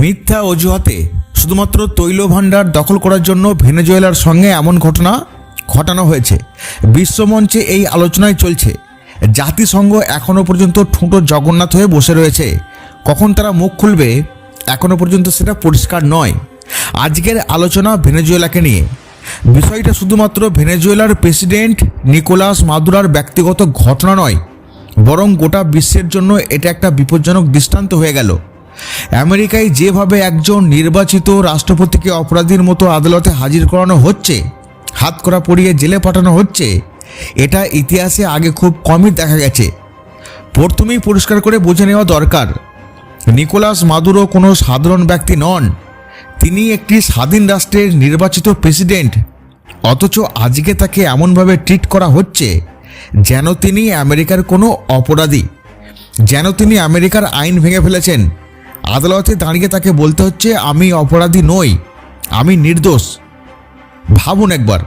মিথ্যা অজুহাতে শুধুমাত্র তৈল ভাণ্ডার দখল করার জন্য ভেনেজুয়েলার সঙ্গে এমন ঘটনা ঘটানো হয়েছে। বিশ্বমঞ্চে এই আলোচনায় চলছে। জাতিসংঘ এখনও পর্যন্ত ঠুঁটো জগন্নাথ হয়ে বসে রয়েছে। কখন তারা মুখ খুলবে এখনও পর্যন্ত সেটা পরিষ্কার নয়। আজকের আলোচনা ভেনেজুয়েলাকে নিয়ে। বিষয়টা শুধুমাত্র ভেনেজুয়েলার প্রেসিডেন্ট নিকোলাস মাদুরার ব্যক্তিগত ঘটনা নয়, বরং গোটা বিশ্বের জন্য এটা একটা বিপজ্জনক দৃষ্টান্ত হয়ে গেল। আমেরিকায় যেভাবে একজন নির্বাচিত রাষ্ট্রপতিকে অপরাধীর মতো আদালতে হাজির করানো হচ্ছে, হাত করা পড়িয়ে জেলে পাঠানো হচ্ছে, এটা ইতিহাসে আগে খুব কমই দেখা গেছে। প্রথমেই পরিষ্কার করে বুঝে নেওয়া দরকার, নিকোলাস মাদুরো কোনো সাধারণ ব্যক্তি নন। তিনি একটি স্বাধীন রাষ্ট্রের নির্বাচিত প্রেসিডেন্ট। অথচ আজকে তাকে এমনভাবে ট্রিট করা হচ্ছে যেন তিনি আমেরিকার কোনো অপরাধী, যেন তিনি আমেরিকার আইন ভেঙে ফেলেছেন। আদালতে দাঁড়িয়ে তাকে বলতে হচ্ছে, আমি অপরাধী নই, আমি নির্দোষ। ভাবুন একবার,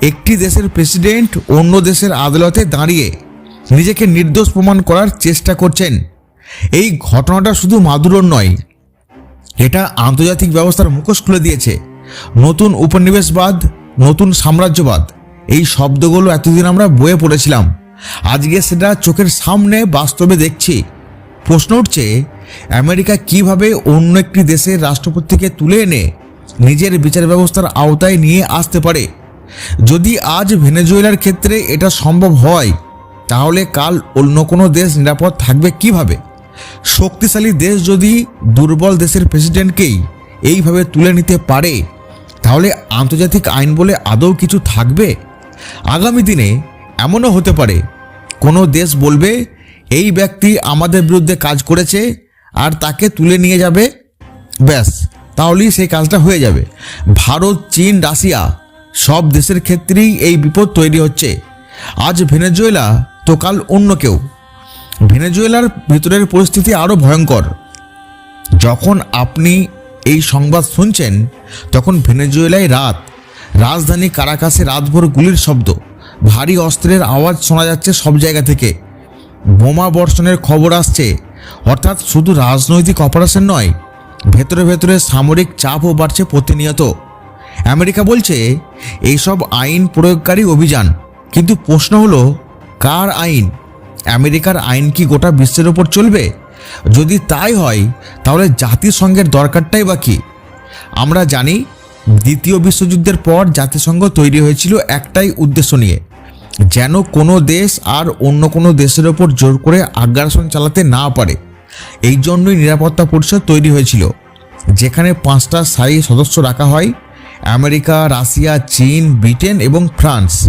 একটি দেশের প্রেসিডেন্ট অন্য দেশের আদালতে দাঁড়িয়ে নিজেকে নির্দোষ প্রমাণ করার চেষ্টা করছেন। এই ঘটনাটা শুধু মাদুরোর নয়, এটা আন্তর্জাতিক ব্যবস্থার মুখোশ খুলে দিয়েছে। নতুন উপনিবেশবাদ, নতুন সাম্রাজ্যবাদ, এই শব্দগুলো এতদিন আমরা বয়ে পড়েছিলাম। আজকে সেটা চোখের সামনে বাস্তবে দেখছি। প্রশ্ন উঠছে আমেরিকা কীভাবে অন্য একটি দেশের রাষ্ট্রপতিকে তুলে এনে নিজের বিচার ব্যবস্থার আওতায় নিয়ে আসতে পারে? যদি আজ ভেনেজুয়েলার ক্ষেত্রে এটা সম্ভব হয়, তাহলে কাল অন্য কোনো দেশ নিরাপদ থাকবে কীভাবে? শক্তিশালী দেশ যদি দুর্বল দেশের প্রেসিডেন্টকেই এইভাবে তুলে নিতে পারে, তাহলে আন্তর্জাতিক আইন বলে আদৌ কিছু থাকবে? আগামী দিনে এমনও হতে পারে, কোনো দেশ বলবে, এই ব্যক্তি আমাদের বিরুদ্ধে কাজ করেছে তাকে তুলে নিয়ে যাবে? ব্যাস, তাহলেই সেই কাজটা হয়ে যাবে। ভারত, চীন, রাশিয়া সব দেশের ক্ষেত্রেই এই বিপদ তৈরি হচ্ছে। আজ ভেনেজুয়েলা, তো কাল অন্য কেউ। ভেনেজুয়েলার ভিতরের পরিস্থিতি আরও ভয়ঙ্কর। যখন আপনি এই সংবাদ শুনছেন, তখন ভেনেজুয়েলায় রাত। রাজধানী কারাকাসে রাতভর গুলির শব্দ। ভারী অস্ত্রের আওয়াজ শোনা যাচ্ছে সব জায়গা থেকে। বোমা বর্ষণের খবর আসছে। অর্থাৎ শুধু রাজনৈতিক অপারেশন নয়, ভেতরে ভেতরে সামরিক চাপও বাড়ছে প্রতিনিয়ত। আমেরিকা বলছে, এইসব আইন প্রয়োগকারী অভিযান। কিন্তু প্রশ্ন হলো, কার আইন? আমেরিকার আইন কি গোটা বিশ্বের ওপর চলবে? যদি তাই হয়, তাহলে জাতিসংঘের দরকারটাই বা আমরা জানি, দ্বিতীয় বিশ্বযুদ্ধের পর জাতিসংঘ তৈরি হয়েছিল একটাই উদ্দেশ্য নিয়ে। যেন কোনো দেশ আর অন্য কোনো দেশের ওপর জোর করে আগ্রাসন চালাতে না পারে। এই জন্যই নিরাপত্তা পরিষদ তৈরি হয়েছিল, যেখানে পাঁচটা স্থায়ী সদস্য রাখা হয়, আমেরিকা, রাশিয়া, চীন, ব্রিটেন এবং ফ্রান্স।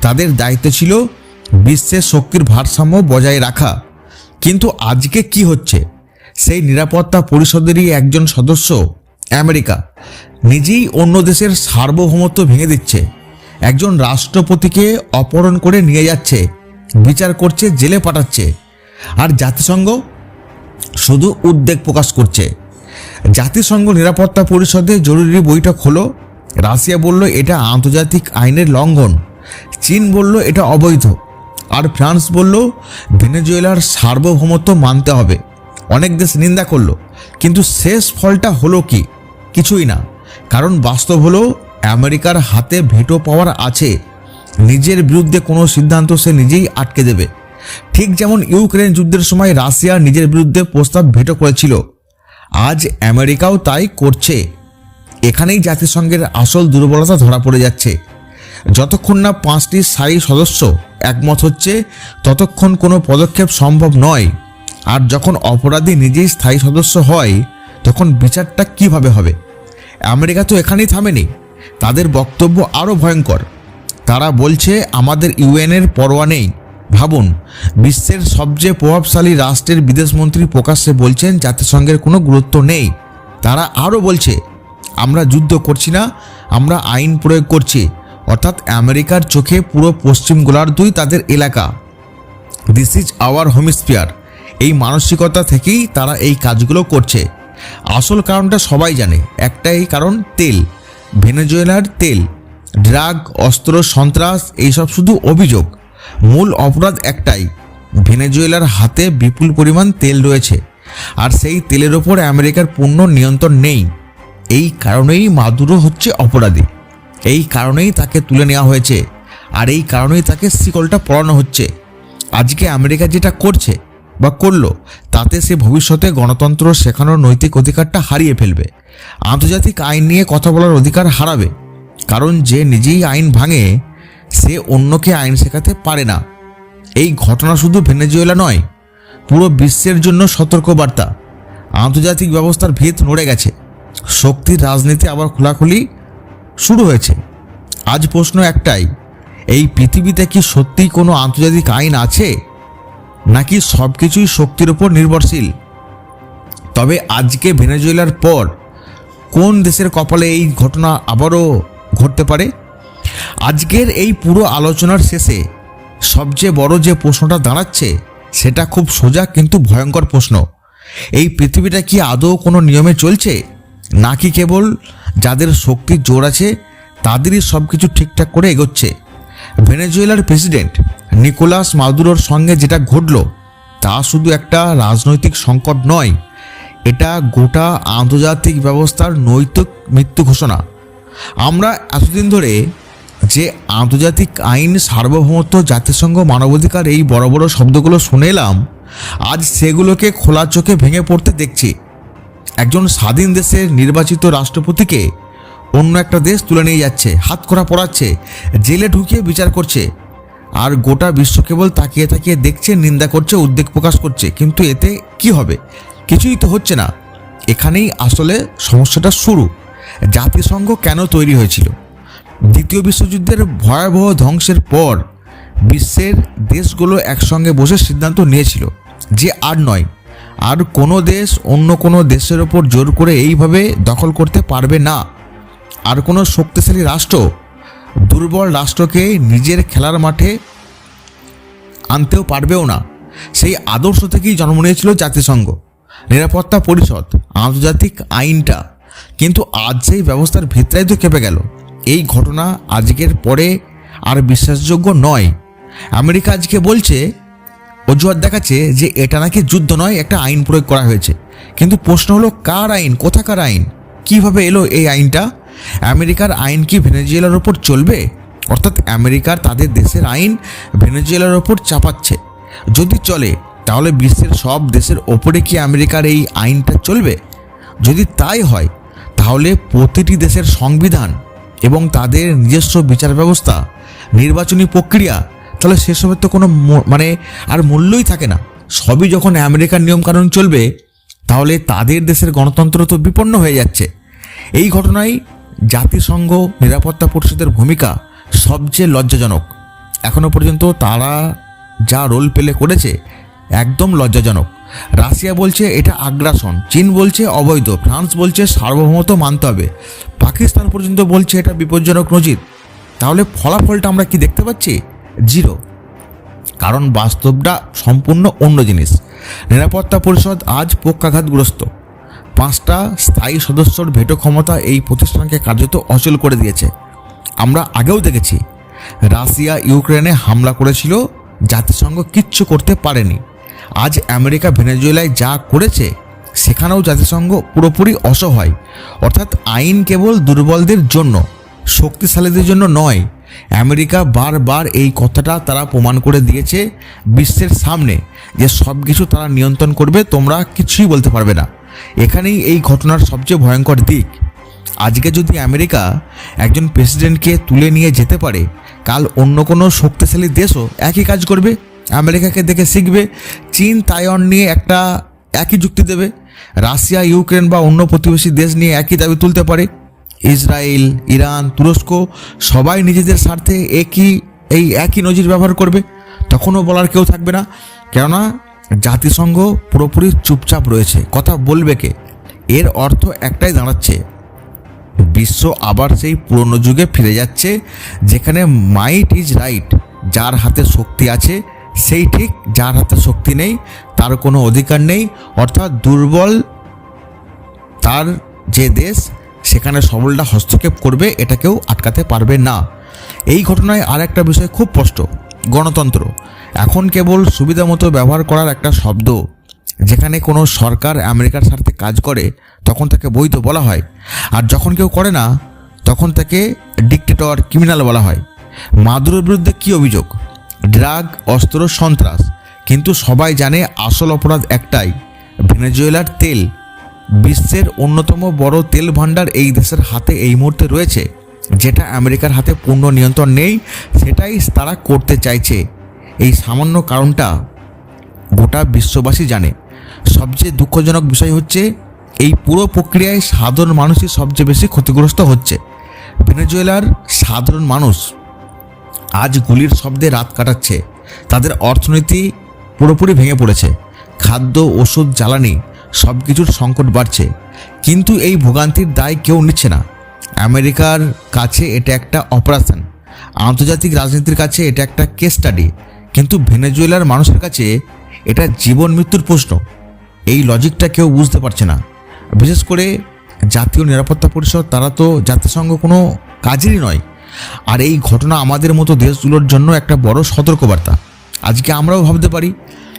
তাদের দায়িত্ব ছিল বিশ্বের শক্তির ভারসাম্য বজায় রাখা। কিন্তু আজকে কি হচ্ছে? সেই নিরাপত্তা পরিষদেরই একজন সদস্য, আমেরিকা, নিজেই অন্য দেশের সার্বভৌমত্ব ভেঙে দিচ্ছে। একজন রাষ্ট্রপতিকে অপহরণ করে নিয়ে যাচ্ছে, বিচার করছে, জেলে পাঠাচ্ছে। আর জাতিসংঘ শুধু উদ্বেগ প্রকাশ করছে। জাতিসংঘ নিরাপত্তা পরিষদে জরুরি বৈঠক হলো। রাশিয়া বলল, এটা আন্তর্জাতিক আইনের লঙ্ঘন। চীন বলল, এটা অবৈধ। আর ফ্রান্স বলল, ভেনেজুয়েলার সার্বভৌমত্ব মানতে হবে। অনেক দেশ নিন্দা করল, কিন্তু শেষ ফলটা হলো কি? কিছুই না। কারণ বাস্তব হলো আমেরিকার হাতে ভেটো পাওয়ার আছে। নিজের বিরুদ্ধে কোনো সিদ্ধান্ত সে নিজেই আটকে দেবে। ঠিক যেমন ইউক্রেন যুদ্ধের সময় রাশিয়া নিজের বিরুদ্ধে প্রস্তাব ভেটো করেছিল। আজ আমেরিকাও তাই করছে। এখানেই জাতিসংঘের আসল দুর্বলতা ধরা পড়ে যাচ্ছে। যতক্ষণ না পাঁচটি স্থায়ী সদস্য একমত হচ্ছে, ততক্ষণ কোনো পদক্ষেপ সম্ভব নয়। আর যখন অপরাধী নিজেই স্থায়ী সদস্য হয়, তখন বিচারটা কীভাবে হবে? আমেরিকা তো এখানেই থামেনি। তাদের বক্তব্য আরও ভয়ঙ্কর। তারা বলছে, আমাদের ইউএনের পরোয়া নেই। ভাবুন, বিশ্বের সবচেয়ে প্রভাবশালী রাষ্ট্রের বিদেশমন্ত্রী প্রকাশ্যে বলছেন, জাতিসংঘের কোনো গুরুত্ব নেই। তারা আরও বলছে, আমরা যুদ্ধ করছি না, আমরা আইন প্রয়োগ করছি। অর্থাৎ আমেরিকার চোখে পুরো পশ্চিম গোলার্ধই তাদের এলাকা। দিস ইজ আওয়ার হোমিস্পিয়ার এই মানসিকতা থেকেই তারা এই কাজগুলো করছে। আসল কারণটা সবাই জানে, একটাই কারণ তেল। ভেনেজুয়েলার তেল, ড্রাগ, অস্ত্র, সন্ত্রাস, এইসব শুধু অভিযোগ। মূল অপরাধ একটাই, ভেনেজুয়েলার হাতে বিপুল পরিমাণ তেল রয়েছে, আর সেই তেলের ওপর আমেরিকার পূর্ণ নিয়ন্ত্রণ নেই। এই কারণেই মাদুরো হচ্ছে অপরাধী। এই কারণেই তাকে তুলে নেওয়া হয়েছে, আর এই কারণেই তাকে শিকলটা পড়ানো হচ্ছে। আজকে আমেরিকা যেটা করছে বা করল, তাতে সে ভবিষ্যতে গণতন্ত্র শেখানোর নৈতিক অধিকারটা হারিয়ে ফেলবে। আন্তর্জাতিক আইন নিয়ে কথা বলার অধিকার হারাবে, কারণ যে নিজেই আইন ভাঙে, সে অন্যকে আইন শেখাতে পারে না। এই ঘটনা শুধু ভেনেজুয়েলা নয়, পুরো বিশ্বের জন্য সতর্কবার্তা। আন্তর্জাতিক ব্যবস্থার ভিত নড়ে গেছে। শক্তির রাজনীতি আবার খোলাখুলি শুরু হয়েছে। আজ প্রশ্ন একটাই, এই পৃথিবীতে কি সত্যিই কোনো আন্তর্জাতিক আইন আছে? নাকি সব কিছুই শক্তির উপর নির্ভরশীল? তবে আজকে ভেনেজুয়েলার পর কোন দেশের কপালে এই ঘটনা আবারও ঘটতে পারে? আজকের এই পুরো আলোচনার শেষে সবচেয়ে বড় যে প্রশ্নটা দাঁড়াচ্ছে, সেটা খুব সোজা কিন্তু ভয়ঙ্কর প্রশ্ন। এই পৃথিবীটা কি আদৌ কোনো নিয়মে চলছে? নাকি কেবল যাদের শক্তির জোর আছে, তাদেরই সব কিছু ঠিকঠাক করে এগোচ্ছে? ভেনেজুয়েলার প্রেসিডেন্ট নিকোলাস মাদুরোর সঙ্গে যেটা ঘটল, তা শুধু একটা রাজনৈতিক সংকট নয় এটা গোটা আন্তর্জাতিক ব্যবস্থার নৈতিক মৃত্যু ঘোষণা। আমরা এতদিন ধরে যে আন্তর্জাতিক আইন সার্বভৌমত্ব, জাতিসংঘ, মানবাধিকার এই বড় বড় শব্দগুলো শুনে এলাম, আজ সেগুলোকে খোলা চোখে ভেঙে পড়তে দেখছি। একজন স্বাধীন দেশের নির্বাচিত রাষ্ট্রপতিকে অন্য একটা দেশ তুলে নিয়ে যাচ্ছে, হাত করা পড়াচ্ছে, জেলে ঢুকিয়ে বিচার করছে, আর গোটা বিশ্ব কেবল তাকিয়ে তাকিয়ে দেখছে, নিন্দা করছে, উদ্বেগ প্রকাশ করছে, কিন্তু এতে কি হবে? কিছুই তো হচ্ছে না। এখানেই আসলে সমস্যাটা শুরু। জাতিসংঘ কেন তৈরি হয়েছিল? দ্বিতীয় বিশ্বযুদ্ধের ভয়াবহ ধ্বংসের পর বিশ্বের দেশগুলো একসঙ্গে বসে সিদ্ধান্ত নিয়েছিল যে আর নয়, আর কোনো দেশ অন্য কোনো দেশের ওপর জোর করে এইভাবে দখল করতে পারবে না। আর কোনো শক্তিশালী রাষ্ট্র, দুর্বল রাষ্ট্রকে নিজের খেলার মাঠে আনতেও পারবেও না। সেই আদর্শ থেকেই জন্ম নিয়েছিল জাতিসংঘ। নিরাপত্তা পরিষদ, আন্তর্জাতিক আইনটা। কিন্তু আজ সেই ব্যবস্থার ভিতরাই তো কেঁপে গেল, এই ঘটনা আজকের পরে আর বিশ্বাসযোগ্য নয়। আমেরিকা আজকে বলছে, অজুহাত দেখাচ্ছে যে এটা নাকি যুদ্ধ নয়, একটা আইন প্রয়োগ করা হয়েছে। কিন্তু প্রশ্ন হলো, কার আইন? কোথাকার আইন? কীভাবে এলো এই আইনটা? আমেরিকার আইন কি ভেনেজুয়েলার ওপর চলবে? অর্থাৎ আমেরিকার তাদের দেশের আইন ভেনেজুয়েলার ওপর চাপাচ্ছে। যদি চলে তাহলে বিশ্বের সব দেশের ওপরে কি আমেরিকার এই আইনটা চলবে? যদি তাই হয়, তাহলে প্রতিটি দেশের সংবিধান এবং তাদের নিজস্ব বিচার ব্যবস্থা, নির্বাচনী প্রক্রিয়া, তাহলে সেসবের তো কোনো মানে আর মূল্যই থাকে না। সবই যখন আমেরিকার নিয়মকানুন চলবে, তাহলে তাদের দেশের গণতন্ত্র তো বিপন্ন হয়ে যাচ্ছে। এই ঘটনায় জাতিসংঘ, নিরাপত্তা পরিষদের ভূমিকা সবচেয়ে লজ্জাজনক। এখনও পর্যন্ত তারা যা রোল প্লে করেছে একদম লজ্জাজনক। রাশিয়া বলছে এটা আগ্রাসন, চীন বলছে অবৈধ, ফ্রান্স বলছে সার্বভৌমত্ব মানতে হবে। পাকিস্তান পর্যন্ত বলছে এটা বিপজ্জনক নজির। তাহলে ফলাফলটা আমরা কি দেখতে পাচ্ছি? জিরো। কারণ বাস্তবটা সম্পূর্ণ অন্য জিনিস। নিরাপত্তা পরিষদ আজ পক্ষাঘাতগ্রস্ত। পাঁচটা স্থায়ী সদস্যর ভেটো ক্ষমতা এই প্রতিষ্ঠানকে কার্যত অচল করে দিয়েছে। আমরা আগেও দেখেছি, রাশিয়া ইউক্রেনে হামলা করেছিল, জাতিসংঘ কিচ্ছু করতে পারেনি। আজ আমেরিকা, ভেনেজুয়েলায় যা করেছে, সেখানেও জাতিসংঘ পুরোপুরি অসহায়। অর্থাৎ আইন কেবল দুর্বলদের জন্য, শক্তিশালীদের জন্য নয়, আমেরিকা বারবার এই কথাটা তারা প্রমাণ করে দিয়েছে বিশ্বের সামনে, যে সব কিছু তারা নিয়ন্ত্রণ করবে, তোমরা কিছুই বলতে পারবে না। এখানেই এই ঘটনার সবচেয়ে ভয়ঙ্কর দিক। আজকে যদি আমেরিকা একজন প্রেসিডেন্টকে তুলে নিয়ে যেতে পারে, কাল অন্য কোনো শক্তিশালী দেশও একই কাজ করবে। আমেরিকাকে দেখে শিখবে, চীন, তাইওয়ান নিয়ে একটা একই যুক্তি দেবে, রাশিয়া, ইউক্রেন বা অন্য প্রতিবেশী দেশ নিয়ে একই দাবি তুলতে পারে। ইসরায়েল, ইরান, তুরস্ক সবাই নিজেদের স্বার্থে একই, এই একই নজির ব্যবহার করবে, তখনও বলার কেউ থাকবে না। কেননা, জাতিসংঘ পুরোপুরি চুপচাপ রয়েছে। কথা বলবে কে? এর অর্থ একটাই দাঁড়াচ্ছে। বিশ্ব আবার সেই পুরনো যুগে ফিরে যাচ্ছে, যেখানে মাইট ইজ রাইট, যার হাতে শক্তি আছে সেই ঠিক যার হাতে শক্তি নেই, তার কোনো অধিকার নেই, অর্থাৎ দুর্বল তার যে দেশ, সেখানে সবলটা হস্তক্ষেপ করবে এটা কেউ আটকাতে পারবে না। এই ঘটনায় আর একটা বিষয় খুব স্পষ্ট, গণতন্ত্র। এখন কেবল সুবিধা মতো ব্যবহার করার একটা শব্দ, যেখানে কোনো সরকার আমেরিকার স্বার্থে কাজ করে, তখন তাকে বৈধ বলা হয়। আর যখন কেউ করে না, তখন তাকে ডিক্টেটর ক্রিমিনাল বলা হয়। মাদুরের বিরুদ্ধে কী অভিযোগ? ড্রাগ, অস্ত্র, সন্ত্রাস। কিন্তু সবাই জানে আসল অপরাধ একটাই, ভেনেজুয়েলার তেল। বিশ্বের অন্যতম বড় তেল ভাণ্ডার এই দেশের হাতে এই মুহূর্তে রয়েছে। যেটা আমেরিকার হাতে পূর্ণ নিয়ন্ত্রণ নেই, সেটাই তারা করতে চাইছে। এই সামান্য কারণটা গোটা বিশ্ববাসী জানে। সবচেয়ে দুঃখজনক বিষয় হচ্ছে, এই পুরো প্রক্রিয়ায় সাধারণ মানুষই সবচেয়ে বেশি ক্ষতিগ্রস্ত হচ্ছে। ভেনেজুয়েলার সাধারণ মানুষ আজ গুলির শব্দে রাত কাটাচ্ছে। তাদের অর্থনীতি পুরোপুরি ভেঙে পড়েছে। খাদ্য, ওষুধ, জ্বালানি সব কিছুর সংকট বাড়ছে। কিন্তু এই ভোগান্তির দায় কেউ নিচ্ছে না। আমেরিকার কাছে এটা একটা অপারেশন। আন্তর্জাতিক রাজনীতির কাছে এটা একটা কেস স্টাডি কিন্তু ভেনেজুয়েলার মানুষের কাছে এটা জীবন মৃত্যুর প্রশ্ন। এই লজিকটা কেউ বুঝতে পারছে না। বিশেষ করে জাতীয় নিরাপত্তা পরিষদ, তারা তো জাতিসংঘ কোনো কাজেরই নয়। আর এই ঘটনা আমাদের মতো দেশগুলোর জন্য একটা বড় সতর্কবার্তা। আজকে আমরাও ভাবতে পারি,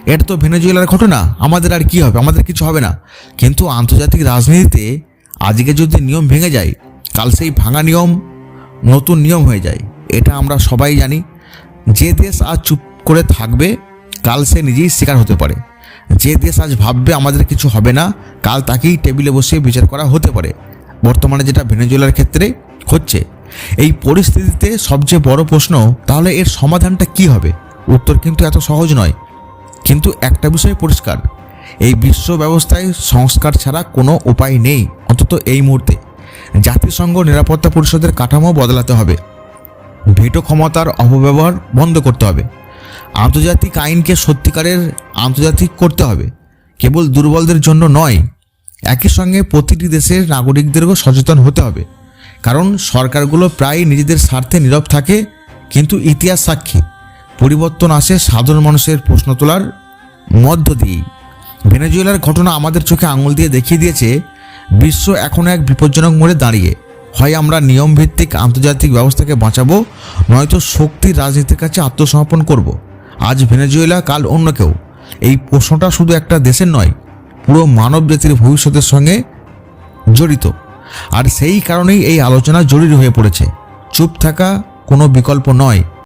এটা তো ভেনেজুয়েলার ঘটনা, আমাদের আর কি হবে, আমাদের কিছু হবে না। কিন্তু আন্তর্জাতিক রাজনীতিতে আজকে যদি নিয়ম ভেঙে যায়, কাল সেই ভাঙা নিয়ম নতুন নিয়ম হয়ে যায়, এটা আমরা সবাই জানি। যে দেশ আজ চুপ করে থাকবে, কাল সে নিজেই শিকার হতে পারে। যে দেশ আজ ভাববে আমাদের কিছু হবে না, কাল তাকেই টেবিলে বসে বিচার করা হতে পারে। বর্তমানে যেটা ভেনেজুয়েলার ক্ষেত্রে হচ্ছে এই পরিস্থিতিতে সবচেয়ে বড় প্রশ্ন, তাহলে এর সমাধানটা কি হবে? উত্তর কিন্তু এত সহজ নয়। কিন্তু একটা বিষয় পরিষ্কার, এই বিশ্ব ব্যবস্থায় সংস্কার ছাড়া কোনো উপায় নেই, অন্তত এই মুহূর্তে। জাতিসংঘ নিরাপত্তা পরিষদের কাঠামো বদলাতে হবে। ভেটো ক্ষমতার অপব্যবহার বন্ধ করতে হবে। আন্তর্জাতিক আইনকে সত্যিকারের আন্তর্জাতিক করতে হবে। কেবল দুর্বলদের জন্য নয়, একই সঙ্গে প্রতিটি দেশের নাগরিকদেরও সচেতন হতে হবে। কারণ সরকারগুলো প্রায় নিজেদের স্বার্থে নীরব থাকে, কিন্তু ইতিহাস সাক্ষী। পরিবর্তন আসে সাধারণ মানুষের প্রশ্ন তোলার মধ্য দিয়েই। ভেনেজুয়েলার ঘটনা আমাদের চোখে আঙুল দিয়ে দেখিয়ে দিয়েছে, বিশ্ব এখন এক বিপজ্জনক মোড়ে দাঁড়িয়ে। হয় আমরা নিয়মভিত্তিক আন্তর্জাতিক ব্যবস্থাকে বাঁচাবো, নয়তো শক্তির রাজনীতির কাছে আত্মসমর্পণ করব। আজ ভেনেজুয়েলা, কাল অন্য কেউ। এই প্রশ্নটা শুধু একটা দেশের নয়, পুরো মানব জাতির ভবিষ্যতের সঙ্গে জড়িত। আর সেই কারণেই এই আলোচনা জরুরি হয়ে পড়েছে। চুপ থাকা কোনো বিকল্প নয়।